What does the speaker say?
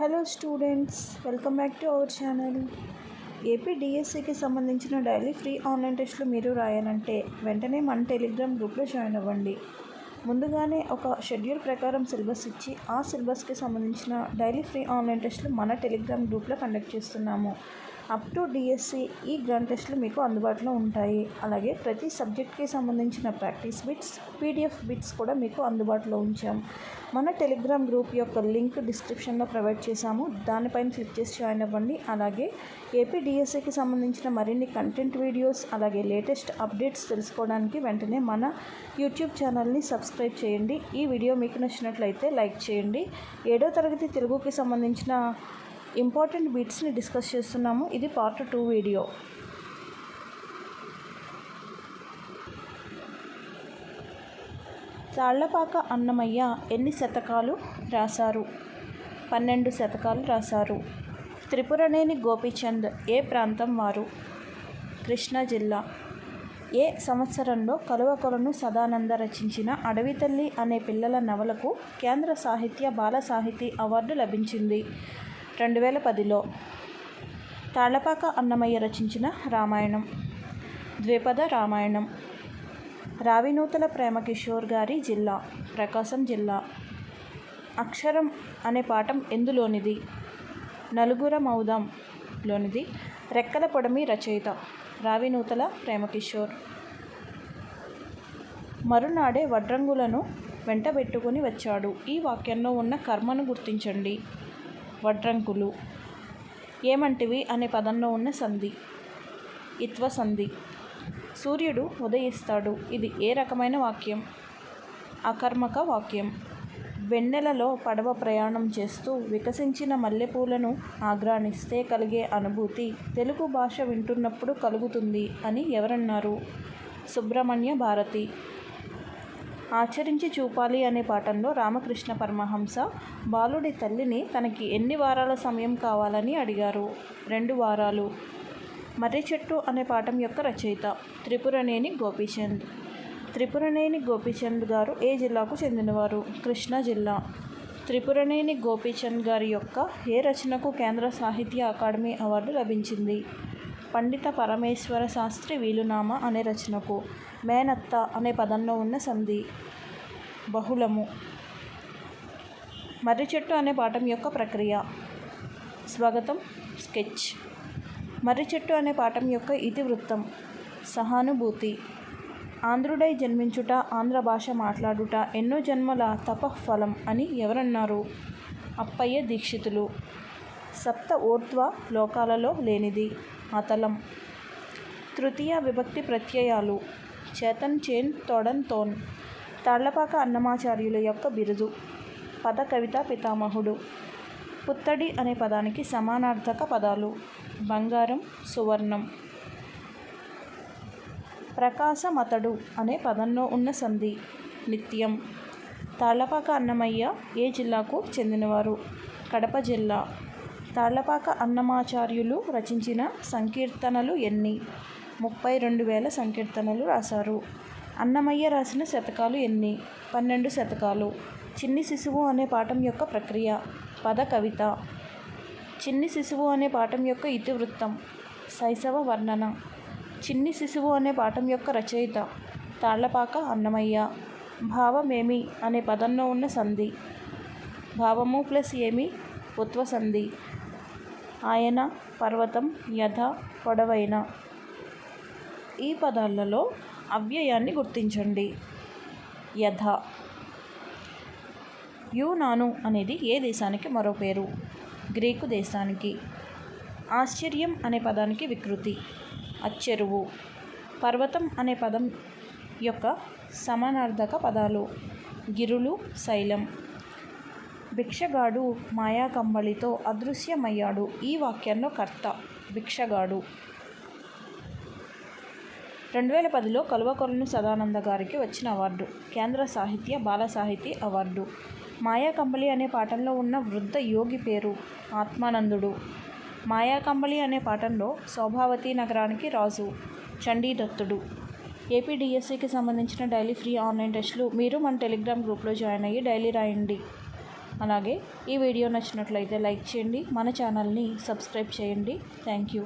Hello students welcome back to our channel AP డిఎస్సికి సంబంధించిన daily free online టెస్ట్లు మీరు రాయాలంటే వెంటనే మన టెలిగ్రామ్ గ్రూప్లో జాయిన్ అవ్వండి. ముందుగానే ఒక షెడ్యూల్ ప్రకారం సిలబస్ ఇచ్చి ఆ సిలబస్కి సంబంధించిన డైలీ ఫ్రీ ఆన్లైన్ టెస్ట్లు మన టెలిగ్రామ్ గ్రూప్లో కండక్ట్ చేస్తున్నాము. అప్ టు డిఎస్సి ఈ గ్రాండ్ టెస్ట్లు మీకు అందుబాటులో ఉంటాయి. అలాగే ప్రతి సబ్జెక్ట్కి సంబంధించిన ప్రాక్టీస్ బిట్స్ పీడిఎఫ్ బిట్స్ కూడా మీకు అందుబాటులో ఉంచాం. మన టెలిగ్రామ్ గ్రూప్ యొక్క లింక్ డిస్క్రిప్షన్లో ప్రొవైడ్ చేశాము. దానిపైన క్లిక్ చేసి జాయిన్ అవ్వండి. అలాగే ఏపీ డిఎస్సికి సంబంధించిన మరిన్ని కంటెంట్ వీడియోస్ అలాగే లేటెస్ట్ అప్డేట్స్ తెలుసుకోవడానికి వెంటనే మన యూట్యూబ్ ఛానల్ని సబ్స్క్రైబ్ చేయండి. ఈ వీడియో మీకు నచ్చినట్లయితే లైక్ చేయండి. ఏడో తరగతి తెలుగుకి సంబంధించిన ఇంపార్టెంట్ బిట్స్ని డిస్కస్ చేస్తున్నాము. ఇది part two video Tallapaka Annamayya ఎన్ని శతకాలు రాశారు? పన్నెండు శతకాలు రాశారు. త్రిపురనేని గోపీచంద్ ఏ ప్రాంతం వారు? కృష్ణా జిల్లా. ఏ సంవత్సరంలో కలువకొలను సదానంద రచించిన అడవి తల్లి అనే పిల్లల నవలకు కేంద్ర సాహిత్య బాల సాహితీ అవార్డు లభించింది? రెండు వేల పదిలో తాళ్ళపాక అన్నమయ్య రచించిన రామాయణం ద్విపద రామాయణం రావినూతల ప్రేమకిషోర్ గారి జిల్లా ప్రకాశం జిల్లా. అక్షరం అనే పాఠం ఎందులోనిది? నలుగురమౌదాంలోనిది రెక్కల పొడమి రచయిత రావినూతల ప్రేమకిషోర్ మరునాడే వడ్రంగులను వెంటబెట్టుకుని వచ్చాడు. ఈ వాక్యంలో ఉన్న కర్మను గుర్తించండి. వడ్రంకులు. ఏమంటివి అనే పదంలో ఉన్న సంధి. ఇత్వ సంధి. సూర్యుడు ఉదయిస్తాడు. ఇది ఏ రకమైన వాక్యం? అకర్మక వాక్యం. వెన్నెలలో పడవ ప్రయాణం చేస్తూ వికసించిన మల్లెపూలను ఆగ్రానిస్తే కలిగే అనుభూతి తెలుగు భాష వింటున్నప్పుడు కలుగుతుంది అని ఎవరన్నారు? సుబ్రహ్మణ్య భారతి. ఆచరించి చూపాలి అనే పాఠంలో రామకృష్ణ పరమహంస బాలుడి తల్లిని తనకి ఎన్ని వారాల సమయం కావాలని అడిగారు? రెండు వారాలు. మర్రి చెట్టు అనే పాఠం యొక్క రచయిత త్రిపురనేని గోపీచంద్. త్రిపురనేని గోపీచంద్ గారు ఏ జిల్లాకు చెందినవారు? కృష్ణా జిల్లా. త్రిపురనేని గోపీచంద్ గారి యొక్క ఏ రచనకు కేంద్ర సాహిత్య అకాడమీ అవార్డు లభించింది? పండిత పరమేశ్వర శాస్త్రి వీలునామా అనే రచనకు మేనత్త అనే పదంలో ఉన్న సంధి బహుళము. మర్రి చెట్టు అనే పాఠం యొక్క ప్రక్రియ. స్వాగతం. స్కెచ్. మర్రి చెట్టు అనే పాఠం యొక్క ఇతివృత్తం సహానుభూతి. ఆంధ్రుడై జన్మించుట ఆంధ్ర భాష మాట్లాడుట ఎన్నో జన్మల తపఫలం అని ఎవరన్నారు? అప్పయ్య దీక్షితులు. సప్త ఊర్ధ్వ లోకాలలో లేనిది అతలం. తృతీయ విభక్తి ప్రత్యయాలు. చేతన్ చేన్ తోడన్ తోన్. తాళ్ళపాక అన్నమాచార్యుల యొక్క బిరుదు. పద కవిత పితామహుడు. పుత్తడి అనే పదానికి సమానార్థక పదాలు. బంగారం సువర్ణం. ప్రకాశమతడు అనే పదంలో ఉన్న సంధి. నిత్యం. తాళ్ళపాక అన్నమయ్య ఏ జిల్లాకు చెందినవారు? కడప జిల్లా. తాళ్ళపాక అన్నమాచార్యులు రచించిన సంకీర్తనలు ఎన్ని? ముప్పై రెండు వేల సంకీర్తనలు రాశారు. అన్నమయ్య రాసిన శతకాలు ఎన్ని? పన్నెండు శతకాలు. చిన్ని శిశువు అనే పాఠం యొక్క ప్రక్రియ. పద కవిత. చిన్ని శిశువు అనే పాఠం యొక్క ఇతివృత్తం. శైశవ వర్ణన. చిన్ని శిశువు అనే పాఠం యొక్క రచయిత. తాళ్ళపాక అన్నమయ్య. భావమేమి అనే పదంలో ఉన్న సంధి. భావము ప్లస్ ఏమి? ఉత్వ సంధి ఆయన పర్వతం యథ పొడవైన. ఈ పదాలలో అవ్యయాన్ని గుర్తించండి. యథ. యూనాను అనేది ఏ దేశానికి మరో పేరు? గ్రీకు దేశానికి. ఆశ్చర్యం అనే పదానికి వికృతి. అచ్చెరువు. పర్వతం అనే పదం యొక్క సమానార్థక పదాలు గిరులు శైలం. భిక్షగాడు మాయాకంబళితో అదృశ్యమయ్యాడు. ఈ వాక్యంలో కర్త భిక్షగాడు. రెండు వేల పదిలో కలువకొలను సదానంద గారికి వచ్చిన అవార్డు కేంద్ర సాహిత్య బాల సాహితీ అవార్డు. మాయాకంబళి అనే పాఠంలో ఉన్న వృద్ధ యోగి పేరు ఆత్మానందుడు. మాయాకంబళి అనే పాఠంలో శోభావతి నగరానికి రాజు చండీదత్తుడు ఏపీడిఎస్సికి సంబంధించిన డైలీ ఫ్రీ ఆన్లైన్ టెస్టులు మీరు మన టెలిగ్రామ్ గ్రూప్లో జాయిన్ అయ్యి డైలీ రాయండి. అలాగే ఈ వీడియో నచ్చినట్లయితే లైక్ చేయండి మన ఛానల్ని సబ్స్క్రైబ్ చేయండి. Thank you.